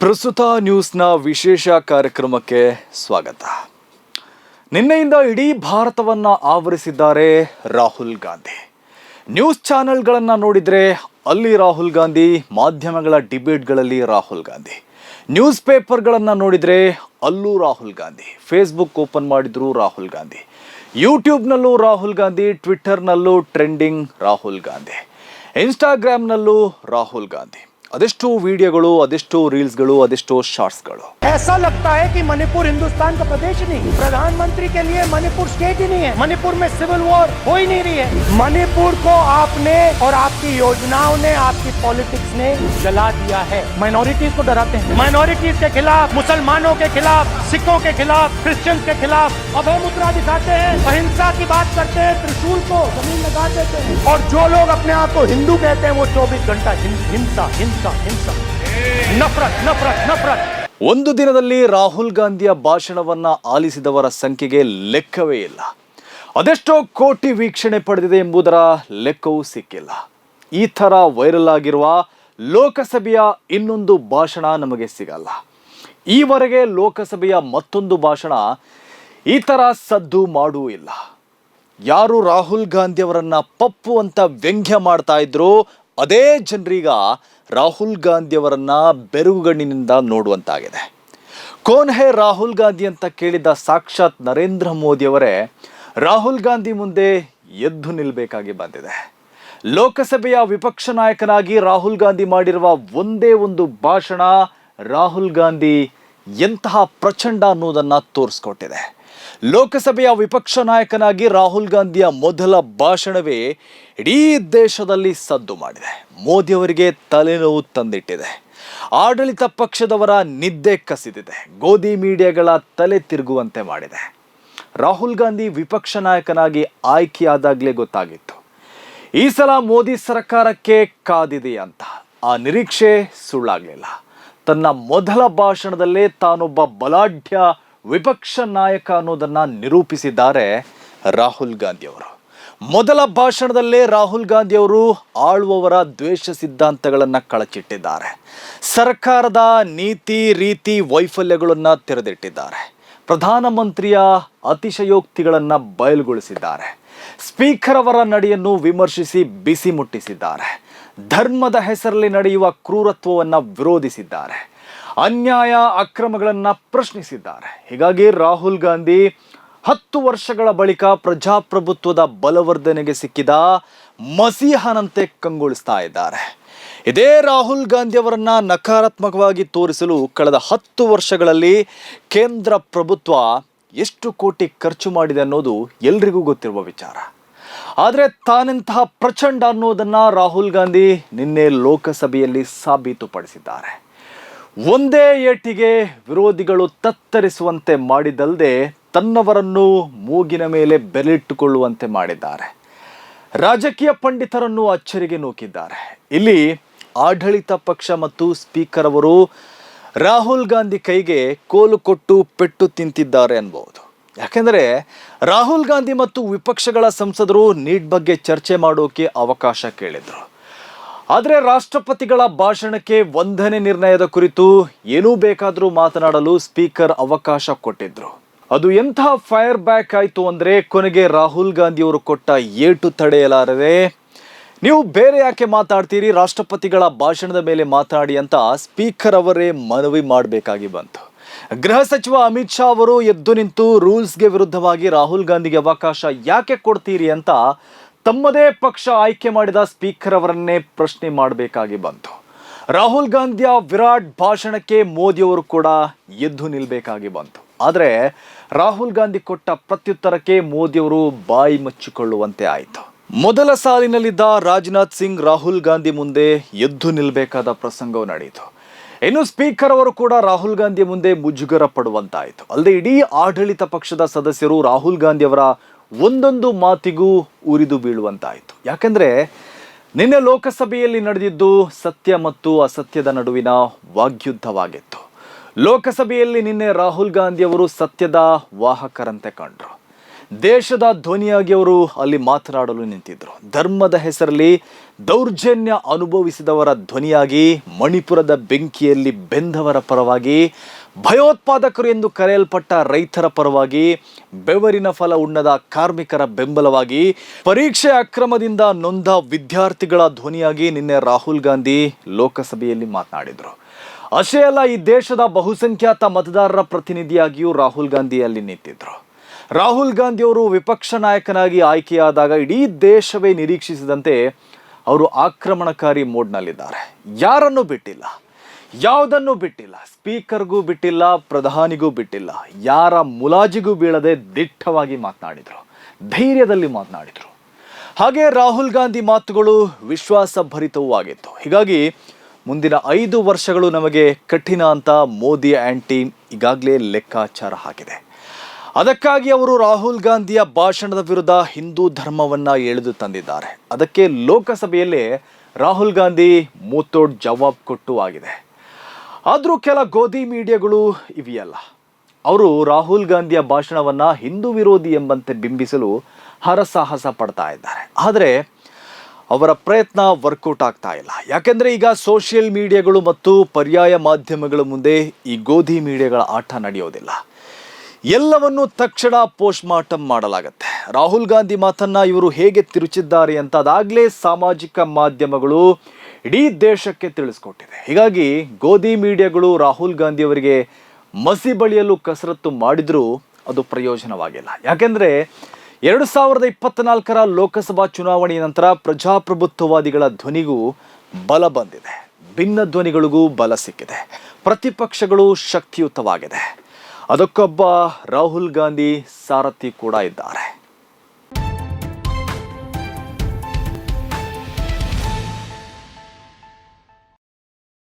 ಪ್ರಸ್ತುತ ನ್ಯೂಸ್ನ ವಿಶೇಷ ಕಾರ್ಯಕ್ರಮಕ್ಕೆ ಸ್ವಾಗತ. ನಿನ್ನೆಯಿಂದ ಇಡೀ ಭಾರತವನ್ನ ಆವರಿಸಿದ್ದಾರೆ ರಾಹುಲ್ ಗಾಂಧಿ. ನ್ಯೂಸ್ ಚಾನೆಲ್ಗಳನ್ನು ನೋಡಿದರೆ ಅಲ್ಲಿ ರಾಹುಲ್ ಗಾಂಧಿ, ಮಾಧ್ಯಮಗಳ ಡಿಬೇಟ್ಗಳಲ್ಲಿ ರಾಹುಲ್ ಗಾಂಧಿ. ನ್ಯೂಸ್ ಪೇಪರ್ಗಳನ್ನು ನೋಡಿದರೆ ಅಲ್ಲೂ ರಾಹುಲ್ ಗಾಂಧಿ. ಫೇಸ್ಬುಕ್ ಓಪನ್ ಮಾಡಿದ್ರು ರಾಹುಲ್ ಗಾಂಧಿ. ಯೂಟ್ಯೂಬ್ನಲ್ಲೂ ರಾಹುಲ್ ಗಾಂಧಿ, ಟ್ವಿಟ್ಟರ್ನಲ್ಲೂ ಟ್ರೆಂಡಿಂಗ್ ರಾಹುಲ್ ಗಾಂಧಿ. ಇನ್ಸ್ಟಾಗ್ರಾಮ್ನಲ್ಲೂ ರಾಹುಲ್ ಗಾಂಧಿ. ಅದೆಷ್ಟೋ ವಿಡಿಯೋಗಳು ಅದೆಷ್ಟೋ ರೀಲ್ಸ್ಗಳು ಅದೆಷ್ಟೋ ಶಾರ್ಟ್ಸ್ಗಳು ऐसा लगता है कि मणिपुर हिंदुस्तान का प्रदेश ही नहीं प्रधानमंत्री के लिए मणिपुर स्टेट ही नहीं है मणिपुर में सिविल वॉर हो ही नहीं रही है मणिपुर को आपने और आपकी योजनाओं ने आपकी पॉलिटिक्स ने जला दिया है माइनॉरिटीज को डराते हैं माइनॉरिटीज के खिलाफ मुसलमानों के खिलाफ सिखों के खिलाफ क्रिश्चियंस के खिलाफ अभय मुद्रा दिखाते हैं अहिंसा की बात करते हैं त्रिशूल को जमीन लगा देते हैं और जो लोग अपने आप को हिंदू कहते हैं वो चौबीस घंटा हिं- हिंसा ನಫ್ರ ನಫ್ರ ನಫ್ರ ಒಂದು ದಿನದಲ್ಲಿ ರಾಹುಲ್ ಗಾಂಧಿಯ ಭಾಷಣವನ್ನ ಆಲಿಸಿದವರ ಸಂಖ್ಯೆಗೆ ಲೆಕ್ಕವೇ ಇಲ್ಲ. ಅದೆಷ್ಟೋ ಕೋಟಿ ವೀಕ್ಷಣೆ ಪಡೆದಿದೆ ಎಂಬುದರ ಲೆಕ್ಕವೂ ಸಿಕ್ಕಿಲ್ಲ. ಈ ಥರ ವೈರಲ್ ಆಗಿರುವ ಲೋಕಸಭೆಯ ಇನ್ನೊಂದು ಭಾಷಣ ನಮಗೆ ಸಿಗಲ್ಲ. ಈವರೆಗೆ ಲೋಕಸಭೆಯ ಮತ್ತೊಂದು ಭಾಷಣ ಈ ಥರ ಸದ್ದು ಮಾಡೂ ಇಲ್ಲ. ಯಾರು ರಾಹುಲ್ ಗಾಂಧಿಯವರನ್ನು ಪಪ್ಪು ಅಂತ ವ್ಯಂಗ್ಯ ಮಾಡ್ತಾ ಇದ್ರು, ಅದೇ ಜನರೀಗ ರಾಹುಲ್ ಗಾಂಧಿಯವರನ್ನು ಬೆರಗುಗಣ್ಣಿನಿಂದ ನೋಡುವಂತಾಗಿದೆ. ಕೋನ್ ಹೇ ರಾಹುಲ್ ಗಾಂಧಿ ಅಂತ ಕೇಳಿದ ಸಾಕ್ಷಾತ್ ನರೇಂದ್ರ ಮೋದಿಯವರೇ ರಾಹುಲ್ ಗಾಂಧಿ ಮುಂದೆ ಎದ್ದು ನಿಲ್ಲಬೇಕಾಗಿ ಬಂದಿದೆ. ಲೋಕಸಭೆಯ ವಿಪಕ್ಷ ನಾಯಕನಾಗಿ ರಾಹುಲ್ ಗಾಂಧಿ ಮಾಡಿರುವ ಒಂದೇ ಒಂದು ಭಾಷಣ ರಾಹುಲ್ ಗಾಂಧಿ ಎಂತಹ ಪ್ರಚಂಡ ಅನ್ನೋದನ್ನು ತೋರಿಸ್ಕೊಟ್ಟಿದೆ. ಲೋಕಸಭೆಯ ವಿಪಕ್ಷ ನಾಯಕನಾಗಿ ರಾಹುಲ್ ಗಾಂಧಿಯ ಮೊದಲ ಭಾಷಣವೇ ಇಡೀ ದೇಶದಲ್ಲಿ ಸದ್ದು ಮಾಡಿದೆ. ಮೋದಿಯವರಿಗೆ ತಲೆನೋವು ತಂದಿಟ್ಟಿದೆ. ಆಡಳಿತ ಪಕ್ಷದವರ ನಿದ್ದೆ ಕಸಿದಿದೆ. ಗೋಧಿ ಮೀಡಿಯಾಗಳ ತಲೆ ತಿರುಗುವಂತೆ ಮಾಡಿದೆ. ರಾಹುಲ್ ಗಾಂಧಿ ವಿಪಕ್ಷ ನಾಯಕನಾಗಿ ಆಯ್ಕೆಯಾದಾಗಲೇ ಗೊತ್ತಾಗಿತ್ತು. ಈ ಸಲ ಮೋದಿ ಸರ್ಕಾರಕ್ಕೆ ಕಾದಿದೆ ಅಂತ ಆ ನಿರೀಕ್ಷೆ ಸುಳ್ಳಾಗಲಿಲ್ಲ. ತನ್ನ ಮೊದಲ ಭಾಷಣದಲ್ಲೇ ತಾನೊಬ್ಬ ಬಲಾಢ್ಯ ವಿಪಕ್ಷ ನಾಯಕ ಅನ್ನೋದನ್ನು ನಿರೂಪಿಸಿದ್ದಾರೆ ರಾಹುಲ್ ಗಾಂಧಿ ಅವರು. ಮೊದಲ ಭಾಷಣದಲ್ಲೇ ರಾಹುಲ್ ಗಾಂಧಿ ಅವರು ಆಳುವವರ ದ್ವೇಷ ಸಿದ್ಧಾಂತಗಳನ್ನು ಕಳಚಿಟ್ಟಿದ್ದಾರೆ. ಸರ್ಕಾರದ ನೀತಿ, ರೀತಿ, ವೈಫಲ್ಯಗಳನ್ನು ತೆರೆದಿಟ್ಟಿದ್ದಾರೆ. ಪ್ರಧಾನಮಂತ್ರಿಯ ಅತಿಶಯೋಕ್ತಿಗಳನ್ನು ಬಯಲುಗೊಳಿಸಿದ್ದಾರೆ. ಸ್ಪೀಕರ್ ಅವರ ನಡೆಯನ್ನು ವಿಮರ್ಶಿಸಿ ಬಿಸಿ ಮುಟ್ಟಿಸಿದ್ದಾರೆ. ಧರ್ಮದ ಹೆಸರಲ್ಲಿ ನಡೆಯುವ ಕ್ರೂರತ್ವವನ್ನು ವಿರೋಧಿಸಿದ್ದಾರೆ. ಅನ್ಯಾಯ ಅಕ್ರಮಗಳನ್ನು ಪ್ರಶ್ನಿಸಿದ್ದಾರೆ. ಹೀಗಾಗಿ ರಾಹುಲ್ ಗಾಂಧಿ ಹತ್ತು ವರ್ಷಗಳ ಬಳಿಕ ಪ್ರಜಾಪ್ರಭುತ್ವದ ಬಲವರ್ಧನೆಗೆ ಸಿಕ್ಕಿದ ಮಸೀಹನಂತೆ ಕಂಗೊಳಿಸ್ತಾ ಇದ್ದಾರೆ. ಇದೇ ರಾಹುಲ್ ಗಾಂಧಿ ಅವರನ್ನ ನಕಾರಾತ್ಮಕವಾಗಿ ತೋರಿಸಲು ಕಳೆದ ಹತ್ತು ವರ್ಷಗಳಲ್ಲಿ ಕೇಂದ್ರ ಪ್ರಭುತ್ವ ಎಷ್ಟು ಕೋಟಿ ಖರ್ಚು ಮಾಡಿದೆ ಅನ್ನೋದು ಎಲ್ರಿಗೂ ಗೊತ್ತಿರುವ ವಿಚಾರ. ಆದರೆ ತಾನೆಂತಹ ಪ್ರಚಂಡ ಅನ್ನೋದನ್ನ ರಾಹುಲ್ ಗಾಂಧಿ ನಿನ್ನೆ ಲೋಕಸಭೆಯಲ್ಲಿ ಸಾಬೀತುಪಡಿಸಿದ್ದಾರೆ. ಒಂದೇ ಏಟಿಗೆ ವಿರೋಧಿಗಳು ತತ್ತರಿಸುವಂತೆ ಮಾಡಿದಲ್ಲದೆ ತನ್ನವರನ್ನು ಮೂಗಿನ ಮೇಲೆ ಬೆರೆಟ್ಟುಕೊಳ್ಳುವಂತೆ ಮಾಡಿದ್ದಾರೆ. ರಾಜಕೀಯ ಪಂಡಿತರನ್ನು ಅಚ್ಚರಿಗೆ ನೂಕಿದ್ದಾರೆ. ಇಲ್ಲಿ ಆಡಳಿತ ಪಕ್ಷ ಮತ್ತು ಸ್ಪೀಕರ್ ಅವರು ರಾಹುಲ್ ಗಾಂಧಿ ಕೈಗೆ ಕೋಲು ಕೊಟ್ಟು ಪೆಟ್ಟು ತಿಂತಿದ್ದಾರೆ ಅನ್ಬಹುದು ಯಾಕೆಂದರೆ ರಾಹುಲ್ ಗಾಂಧಿ ಮತ್ತು ವಿಪಕ್ಷಗಳ ಸಂಸದರು ನೀಟ್ ಬಗ್ಗೆ ಚರ್ಚೆ ಮಾಡೋಕೆ ಅವಕಾಶ ಕೇಳಿದ್ರು. ಆದರೆ ರಾಷ್ಟ್ರಪತಿಗಳ ಭಾಷಣಕ್ಕೆ ವಂದನೆ ನಿರ್ಣಯದ ಕುರಿತು ಏನೂ ಬೇಕಾದರೂ ಮಾತನಾಡಲು ಸ್ಪೀಕರ್ ಅವಕಾಶ ಕೊಟ್ಟಿದ್ರು. ಅದು ಎಂಥ ಫೈರ್ ಬ್ಯಾಕ್ ಆಯಿತು ಅಂದರೆ ಕೊನೆಗೆ ರಾಹುಲ್ ಗಾಂಧಿ ಅವರು ಕೊಟ್ಟ ಏಟು ತಡೆಯಲಾರದೆ, ನೀವು ಬೇರೆ ಯಾಕೆ ಮಾತಾಡ್ತೀರಿ, ರಾಷ್ಟ್ರಪತಿಗಳ ಭಾಷಣದ ಮೇಲೆ ಮಾತಾಡಿ ಅಂತ ಸ್ಪೀಕರ್ ಅವರೇ ಮನವಿ ಮಾಡಬೇಕಾಗಿ ಬಂತು. ಗೃಹ ಸಚಿವ ಅಮಿತ್ ಶಾ ಅವರು ಎದ್ದು ನಿಂತು ರೂಲ್ಸ್ಗೆ ವಿರುದ್ಧವಾಗಿ ರಾಹುಲ್ ಗಾಂಧಿಗೆ ಅವಕಾಶ ಯಾಕೆ ಕೊಡ್ತೀರಿ ಅಂತ ತಮ್ಮದೇ ಪಕ್ಷ ಆಯ್ಕೆ ಮಾಡಿದ ಸ್ಪೀಕರ್ ಅವರನ್ನೇ ಪ್ರಶ್ನೆ ಮಾಡಬೇಕಾಗಿ ಬಂತು. ರಾಹುಲ್ ಗಾಂಧಿಯ ವಿರಾಟ್ ಭಾಷಣಕ್ಕೆ ಮೋದಿಯವರು ಕೂಡ ಎದ್ದು ನಿಲ್ಲಬೇಕಾಗಿ ಬಂತು. ಆದರೆ ರಾಹುಲ್ ಗಾಂಧಿ ಕೊಟ್ಟ ಪ್ರತ್ಯುತ್ತರಕ್ಕೆ ಮೋದಿಯವರು ಬಾಯಿ ಮುಚ್ಚಿಕೊಳ್ಳುವಂತೆ ಆಯಿತು. ಮೊದಲ ಸಾಲಿನಲ್ಲಿದ್ದ ರಾಜನಾಥ್ ಸಿಂಗ್ ರಾಹುಲ್ ಗಾಂಧಿ ಮುಂದೆ ಎದ್ದು ನಿಲ್ಲಬೇಕಾದ ಪ್ರಸಂಗವು ನಡೆಯಿತು. ಇನ್ನು ಸ್ಪೀಕರ್ ಅವರು ಕೂಡ ರಾಹುಲ್ ಗಾಂಧಿ ಮುಂದೆ ಮುಜುಗರ ಪಡುವಂತಾಯಿತು. ಅಲ್ಲದೆ ಇಡೀ ಆಡಳಿತ ಪಕ್ಷದ ಸದಸ್ಯರು ರಾಹುಲ್ ಗಾಂಧಿ ಅವರ ಒಂದೊಂದು ಮಾತಿಗೂ ಉರಿದು ಬೀಳುವಂತಾಯಿತು. ಯಾಕೆಂದರೆ ನಿನ್ನೆ ಲೋಕಸಭೆಯಲ್ಲಿ ನಡೆದಿದ್ದು ಸತ್ಯ ಮತ್ತು ಅಸತ್ಯದ ನಡುವಿನ ವಾಗ್ಯುದ್ಧವಾಗಿತ್ತು. ಲೋಕಸಭೆಯಲ್ಲಿ ನಿನ್ನೆ ರಾಹುಲ್ ಗಾಂಧಿ ಅವರು ಸತ್ಯದ ವಾಹಕರಂತೆ ಕಂಡರು. ದೇಶದ ಧ್ವನಿಯಾಗಿ ಅವರು ಅಲ್ಲಿ ಮಾತನಾಡಲು ನಿಂತಿದ್ದರು ಧರ್ಮದ ಹೆಸರಲ್ಲಿ ದೌರ್ಜನ್ಯ ಅನುಭವಿಸಿದವರ ಧ್ವನಿಯಾಗಿ ಮಣಿಪುರದ ಬೆಂಕಿಯಲ್ಲಿ ಬೆಂದವರ ಪರವಾಗಿ ಭಯೋತ್ಪಾದಕರು ಎಂದು ಕರೆಯಲ್ಪಟ್ಟ ರೈತರ ಪರವಾಗಿ ಬೆವರಿನ ಫಲ ಉಣ್ಣದ ಕಾರ್ಮಿಕರ ಬೆಂಬಲವಾಗಿ ಪರೀಕ್ಷೆ ಅಕ್ರಮದಿಂದ ನೊಂದ ವಿದ್ಯಾರ್ಥಿಗಳ ಧ್ವನಿಯಾಗಿ ನಿನ್ನೆ ರಾಹುಲ್ ಗಾಂಧಿ ಲೋಕಸಭೆಯಲ್ಲಿ ಮಾತನಾಡಿದರು. ಅಷ್ಟೇ ಅಲ್ಲ ಈ ದೇಶದ ಬಹುಸಂಖ್ಯಾತ ಮತದಾರರ ಪ್ರತಿನಿಧಿಯಾಗಿಯೂ ರಾಹುಲ್ ಗಾಂಧಿ ಅಲ್ಲಿ ನಿಂತಿದ್ರು ರಾಹುಲ್ ಗಾಂಧಿಯವರು ವಿಪಕ್ಷ ನಾಯಕನಾಗಿ ಆಯ್ಕೆಯಾದಾಗ ಇಡೀ ದೇಶವೇ ನಿರೀಕ್ಷಿಸಿದಂತೆ ಅವರು ಆಕ್ರಮಣಕಾರಿ ಮೋಡ್ನಲ್ಲಿದ್ದಾರೆ. ಯಾರನ್ನು ಬಿಟ್ಟಿಲ್ಲ. ಯಾವುದನ್ನು ಬಿಟ್ಟಿಲ್ಲ, ಸ್ಪೀಕರ್ಗೂ ಬಿಟ್ಟಿಲ್ಲ, ಪ್ರಧಾನಿಗೂ ಬಿಟ್ಟಿಲ್ಲ, ಯಾರ ಮುಲಾಜಿಗೂ ಬೀಳದೆ ದಿಟ್ಟವಾಗಿ ಮಾತನಾಡಿದರು, ಧೈರ್ಯದಲ್ಲಿ ಮಾತನಾಡಿದರು. ಹಾಗೆ ರಾಹುಲ್ ಗಾಂಧಿ ಮಾತುಗಳು ವಿಶ್ವಾಸಭರಿತವೂ ಆಗಿತ್ತು. ಹೀಗಾಗಿ ಮುಂದಿನ ಐದು ವರ್ಷಗಳು ನಮಗೆ ಕಠಿಣ ಅಂತ ಮೋದಿ ಆ್ಯಂಡ್ ಟೀಮ್ ಈಗಾಗಲೇ ಲೆಕ್ಕಾಚಾರ ಹಾಕಿದೆ. ಅದಕ್ಕಾಗಿ ಅವರು ರಾಹುಲ್ ಗಾಂಧಿಯ ಭಾಷಣದ ವಿರುದ್ಧ ಹಿಂದೂ ಧರ್ಮವನ್ನು ಎಳೆದು ತಂದಿದ್ದಾರೆ. ಅದಕ್ಕೆ ಲೋಕಸಭೆಯಲ್ಲೇ ರಾಹುಲ್ ಗಾಂಧಿ ಮೂತೋಡ್ ಜವಾಬ್ ಕೊಟ್ಟು ಆಗಿದೆ. ಆದರೂ ಕೆಲ ಗೋಧಿ ಮೀಡಿಯಾಗಳು ಇವೆಯಲ್ಲ. ಅವರು ರಾಹುಲ್ ಗಾಂಧಿಯ ಭಾಷಣವನ್ನು ಹಿಂದೂ ವಿರೋಧಿ ಎಂಬಂತೆ ಬಿಂಬಿಸಲು ಹರಸಾಹಸ ಪಡ್ತಾ ಇದ್ದಾರೆ. ಆದರೆ ಅವರ ಪ್ರಯತ್ನ ವರ್ಕೌಟ್ ಆಗ್ತಾ ಇಲ್ಲ. ಯಾಕೆಂದರೆ ಈಗ ಸೋಷಿಯಲ್ ಮೀಡಿಯಾಗಳು ಮತ್ತು ಪರ್ಯಾಯ ಮಾಧ್ಯಮಗಳ ಮುಂದೆ ಈ ಗೋಧಿ ಮೀಡಿಯಾಗಳ ಆಟ ನಡೆಯೋದಿಲ್ಲ. ಎಲ್ಲವನ್ನು ತಕ್ಷಣ ಪೋಸ್ಟ್ ಮಾರ್ಟಮ್ ಮಾಡಲಾಗುತ್ತೆ. ರಾಹುಲ್ ಗಾಂಧಿ ಮಾತನ್ನ ಇವರು ಹೇಗೆ ತಿರುಚಿದ್ದಾರೆ ಅಂತ ಅದಾಗಲೇ ಸಾಮಾಜಿಕ ಮಾಧ್ಯಮಗಳು ಇಡೀ ದೇಶಕ್ಕೆ ತಿಳಿಸ್ಕೊಟ್ಟಿದೆ. ಹೀಗಾಗಿ ಗೋಧಿ ಮೀಡಿಯಾಗಳು ರಾಹುಲ್ ಗಾಂಧಿ ಅವರಿಗೆ ಮಸಿ ಬಳಿಯಲು ಕಸರತ್ತು ಮಾಡಿದರೂ ಅದು ಪ್ರಯೋಜನವಾಗಿಲ್ಲ. ಯಾಕೆಂದ್ರೆ ಎರಡು ಸಾವಿರದ ಇಪ್ಪತ್ತ್ನಾಲ್ಕರ ಲೋಕಸಭಾ ಚುನಾವಣೆಯ ನಂತರ ಪ್ರಜಾಪ್ರಭುತ್ವವಾದಿಗಳ ಧ್ವನಿಗೂ ಬಲ ಬಂದಿದೆ. ಭಿನ್ನ ಧ್ವನಿಗಳಿಗೂ ಬಲ ಸಿಕ್ಕಿದೆ. ಪ್ರತಿಪಕ್ಷಗಳು ಶಕ್ತಿಯುತವಾಗಿದೆ. ಅದಕ್ಕೊಬ್ಬ ರಾಹುಲ್ ಗಾಂಧಿ ಸಾರಥಿ ಕೂಡ ಇದ್ದಾರೆ.